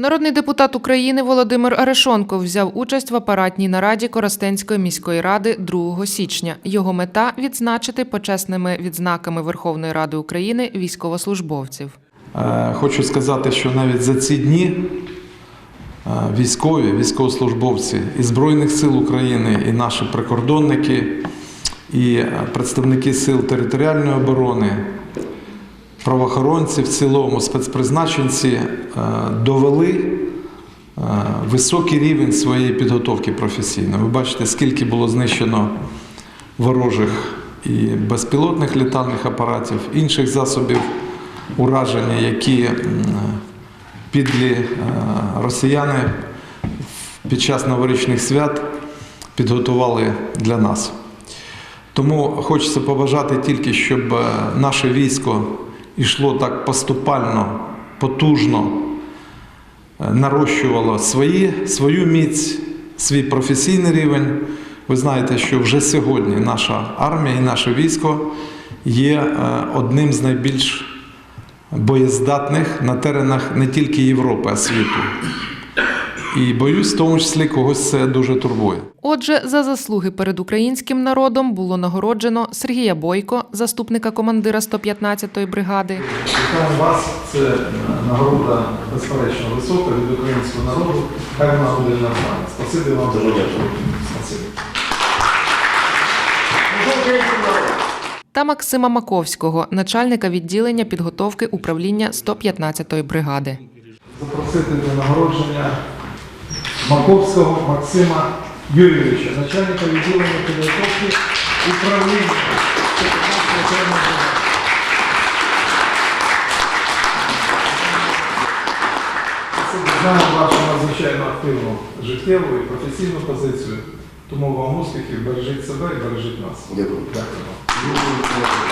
Народний депутат України Володимир Арешонков взяв участь в апаратній нараді Коростенської міської ради 2 січня. Його мета відзначити почесними відзнаками Верховної Ради України військовослужбовців. Е, Хочу сказати, що навіть за ці дні е, військові, військовослужбовці і Збройних сил України, і наші прикордонники, і е, представники сил територіальної оборони, правоохоронці в цілому, спецпризначенці е, довели е, високий рівень своєї підготовки професійної. Ви бачите, скільки було знищено ворожих і безпілотних літальних апаратів, інших засобів ураження, які підлі е, росіяни під час новорічних свят підготували для нас. Тому хочеться побажати тільки, щоб наше військо йшло так поступально, потужно, е, нарощувало свої, свою міць, свій професійний рівень. Ви знаєте, що вже сьогодні наша армія і наше військо є е, одним з найбільш боєздатних на теренах не тільки Європи, а світу. І боюсь, в тому числі когось це дуже турбує. Отже, за заслуги перед українським народом було нагороджено Сергія Бойко, заступника командира 115-ї бригади, Вітаю вас. Це нагорода безперечно висока від українського народу. Хай вона буде нормальна. Спасибі вам дуже дякую. Спасибі. та Максима Маковського, начальника відділення підготовки управління 115-ї бригади. Запросити до нагородження Маковського Максима Юрійовича, начальника відділення підготовки управління. 115-ї окремої бригади. Знаємо вашу надзвичайно активну життєву і професійну позицію. Тому вам успіхів, бережіть себе і бережіть нас. Дякую. Дякую.